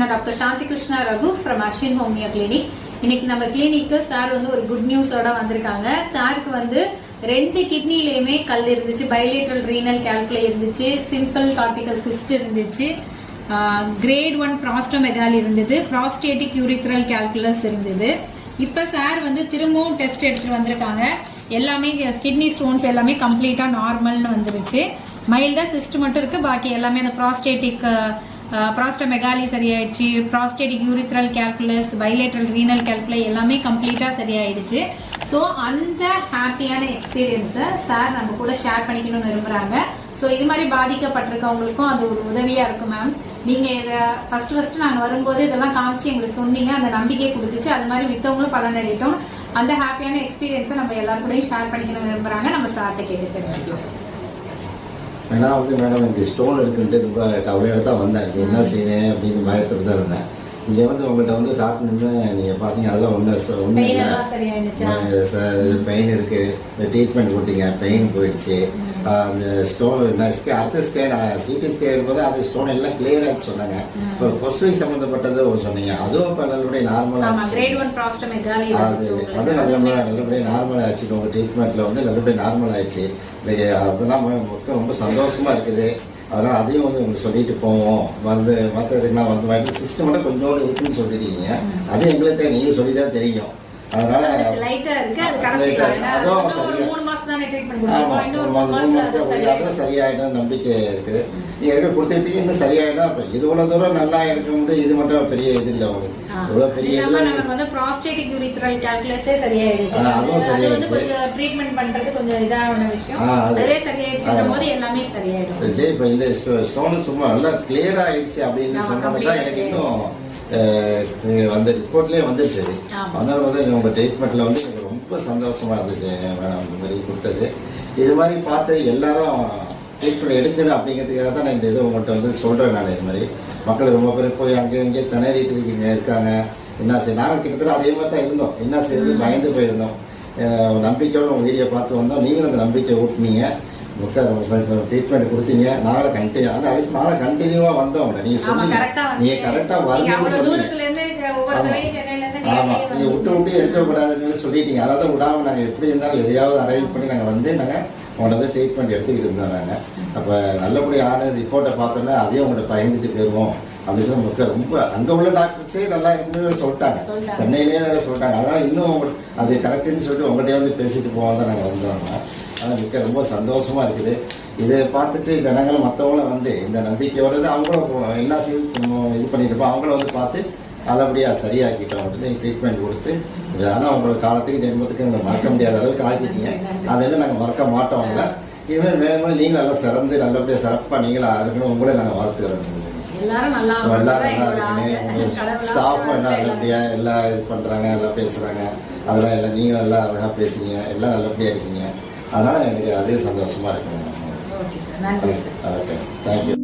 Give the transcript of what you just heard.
நான் doctor Shanthi Krishna Raghu from Ashwin homeo clinic இன்னைக்கு நம்ம கிளினிக்கு சார் வந்து ஒரு குட் நியூஸோட வந்திருக்காங்க. சாருக்கு வந்து ரெண்டு கிட்னிலையுமே கல் இருந்துச்சு பைலேட்ரல் ரீனல் கேல்குலை இருந்துச்சு சிம்பிள் கார்டிகல் சிஸ்ட் இருந்துச்சு கிரேட் ஒன் ப்ராஸ்டோமெகால் இருந்தது ப்ராஸ்டேட்டிக் யூரித்ரல் கேல்குலஸ் இருந்தது. இப்போ சார் வந்து திரும்பவும் டெஸ்ட் எடுத்துட்டு வந்திருக்காங்க. எல்லாமே கிட்னி ஸ்டோன்ஸ் எல்லாமே கம்ப்ளீட்டாக நார்மல்னு வந்துருச்சு. மைல்டாக சிஸ்ட் மட்டும் இருக்கு பாக்கி எல்லாமே அந்த ப்ராஸ்டேட்டிக் ப்ராஸ்டமெகாலி சரியாயிடுச்சு prostatic urethral calculus bilateral renal calculi எல்லாமே கம்ப்ளீட்டாக சரியாயிடுச்சு. ஸோ அந்த ஹாப்பியான எக்ஸ்பீரியன்ஸை சார் நம்ம கூட ஷேர் பண்ணிக்கணும்னு விரும்புகிறாங்க ஸோ இது மாதிரி பாதிக்கப்பட்டிருக்கவங்களுக்கும் அது ஒரு உதவியாக இருக்கும் மேம் நீங்கள் இதை ஃபர்ஸ்ட் ஃபஸ்ட்டு நாங்கள் வரும்போது இதெல்லாம் காமிச்சு எங்களுக்கு சொன்னீங்க. அந்த நம்பிக்கை கொடுத்துச்சு. அது மாதிரி மித்தவங்களும் பலனடையட்டும் அந்த ஹாப்பியான எக்ஸ்பீரியன்ஸை நம்ம எல்லாருக்கூடையும் ஷேர் பண்ணிக்கணும்னு விரும்புகிறாங்க நம்ம சார்கிட்ட கேட்டு தெரிஞ்சுக்கலாம். ஏன்னா வந்து மேடம் எனக்கு ஸ்டோன் இருக்குன்ட்டு ரொம்ப கவலையோட தான் வந்தேன். இது என்ன செய்யணும் அப்படின்னு பயத்துல தான் இருந்தேன். இங்கே வந்து உங்கள்கிட்ட வந்து காட்டணும்னு நீங்கள் பார்த்தீங்க அதெல்லாம் ஒன்றும் ஒன்றும் இல்லை. பெயின் இருக்கு. ட்ரீட்மெண்ட் கொடுத்தீங்க பெயின் போயிடுச்சு. அந்த ஸ்டோன் அடுத்த ஸ்கேன் சிடி ஸ்கேன் போது அது ஸ்டோன் எல்லாம் கிளியர் சொன்னாங்க. இப்போ கொஸ்டின் சம்மந்தப்பட்டது ஒரு சொன்னீங்க. அதுவும் இப்போ நல்லபடியாக நார்மலாக அது அது நல்லபடியாக நல்லபடியாக நார்மல் ஆச்சு உங்கள் ட்ரீட்மெண்ட்டில் வந்து நல்லபடியாக நார்மல் ஆயிடுச்சு. அதெல்லாம் ரொம்ப சந்தோஷமா இருக்குது. அதனால் அதையும் வந்து உங்களுக்கு சொல்லிட்டு போவோம். வந்து மற்றதுக்கெல்லாம் வந்து வாங்கிட்டு சிஸ்டம் மட்டும் கொஞ்சோண்டு இருக்குன்னு சொல்லிட்டீங்க. அது எங்களுக்கு நீங்கள் சொல்லி தான் தெரியும். அதனால லைட்டா இருக்கு அது இருக்கு. அதுவும் மூணு மாசம் தானே இன்னும் மூணு மாசம் சரியாயிடும் நம்பிக்கை இருக்குது. நீங்க இருக்க கொடுத்துட்டீங்க இன்னும் சரியாயிடும் அப்போ இது இவ்வளோ தூரம் நல்லா எடுக்கும் வந்து இது மட்டும் பெரிய இது இல்லை உங்களுக்கு. இவ்வளோ பெரிய இது நமக்கு வந்து ப்ராஸ்டேட்டிக் யூரித்ரல் கேல்குலஸே சரியாயிடுச்சு. அதுவும் சரியாயிடுச்சு. கொஞ்சம் ட்ரீட்மெண்ட் பண்றது கொஞ்சம் இதான விஷயம். அது- சரியாயிடுச்சுன்ற. போது எல்லாமே சரியாயிடும். சரி இப்போ இந்த ஸ்டோனு சும்மா நல்லா கிளியர் ஆயிடுச்சு அப்படின்னு சொன்னது தான் எனக்கு இன்னும் அந்த ரிப்போர்ட்லேயே வந்துருச்சு அது. அதனால வந்து உங்கள் ட்ரீட்மெண்ட்டில் வந்து எனக்கு ரொம்ப சந்தோஷமா இருந்துச்சு மேடம் இந்த மாதிரி கொடுத்தது. இது மாதிரி பார்த்து எல்லாரும் ட்ரீட்மெண்ட் எடுக்கணும் அப்படிங்கிறதுக்காக தான் நான் இந்த இது உங்கள்கிட்ட வந்து சொல்கிறேன் நான் இது மாதிரி. மக்கள் ரொம்ப பேர் போய் அங்கே இங்கே திணறிட்டு இருக்கீங்க இருக்காங்க. என்ன செய்ய நாங்கள் கிட்டத்தட்ட அதே மாதிரி தான் இருந்தோம். என்ன செய்யுது பயந்து போயிருந்தோம். நம்பிக்கையோட உங்கள் வீடியோ பார்த்து வந்தோம். நீங்களும் அந்த நம்பிக்கை ஊட்டினீங்க. ட்ரீட்மெண்ட் கொடுத்தீங்க. நாங்களே கண்டினியூ ஆனால் அதே நாங்களே கண்டினியூவாக வந்தோம் நீங்கள் கரெக்டா நீங்கள் கரெக்டாக வரணும்னு சொன்னீங்க தூரத்துல இருந்து ஒவ்வொரு ஆமா. தடவையும் சென்னையில இருந்து ஆமா. நேரடியா நீங்க விட்டு விட்டு எடுக்கக்கூடாதுன்னு சொல்லிட்டீங்க. அதனால தான் விடாம நாங்க எப்படி இருந்தாலும் எதையாவது அரேஞ்ச் பண்ணி நாங்க வந்து நாங்க உங்கள்ட்ட வந்து ட்ரீட்மெண்ட் எடுத்துக்கிட்டு இருந்தோம் நாங்க. அப்ப நல்லபடியான ரிப்போர்ட்டை பார்த்தோன்னா அதையும் உங்கள்ட்ட பயந்துட்டு போயிருவோம். அப்படின்னு சொல்லி முக்க ரொம்ப அங்க உள்ள டாக்டர்ஸே நல்லா இருக்குன்னு சொல்லிட்டாங்க. சென்னையிலேயே வேற சொல்லிட்டாங்க. அதனால இன்னும் அது கரெக்டுன்னு சொல்லிட்டு உங்கள்கிட்ட வந்து பேசிட்டு போவோம் தான் நாங்கள் வந்தோம். அதனால் மிக்க ரொம்ப சந்தோஷமா இருக்குது. இதை பார்த்துட்டு ஜனங்களும் மற்றவங்களும் வந்து இந்த நம்பிக்கையோட அவங்களும் என்ன செய்ய இது பண்ணிட்டு இருப்போம் அவங்களும் வந்து பார்த்து நல்லபடியாக சரியாக்கிட்டோம் அப்படின்னு ட்ரீட்மெண்ட் கொடுத்து ஆனால் உங்களோட காலத்துக்கு ஜென்மத்துக்கு எங்களை மறக்க முடியாத அளவுக்கு ஆக்கிட்டீங்க. அதை நாங்கள் மறக்க மாட்டோங்க இதுமாதிரி வேணும் நீங்கள் நல்லா சிறந்து நல்லபடியாக சிறப்பாக நீங்களும் இருக்கணும் உங்களே நாங்கள் வாழ்த்துக்கிறோம். எல்லாரும் நல்லா. இருக்கணும் கடவுளா ஸ்டாஃபும் எல்லாம் இது பண்ணுறாங்க எல்லாம் பேசுகிறாங்க அதெல்லாம் எல்லாம் நீங்களும் நல்லா அழகாக பேசுறீங்க எல்லாம் நல்லபடியாக இருக்கீங்க. அதனால் எனக்கு அதே நன்றி சார் ஓகே தேங்க்யூ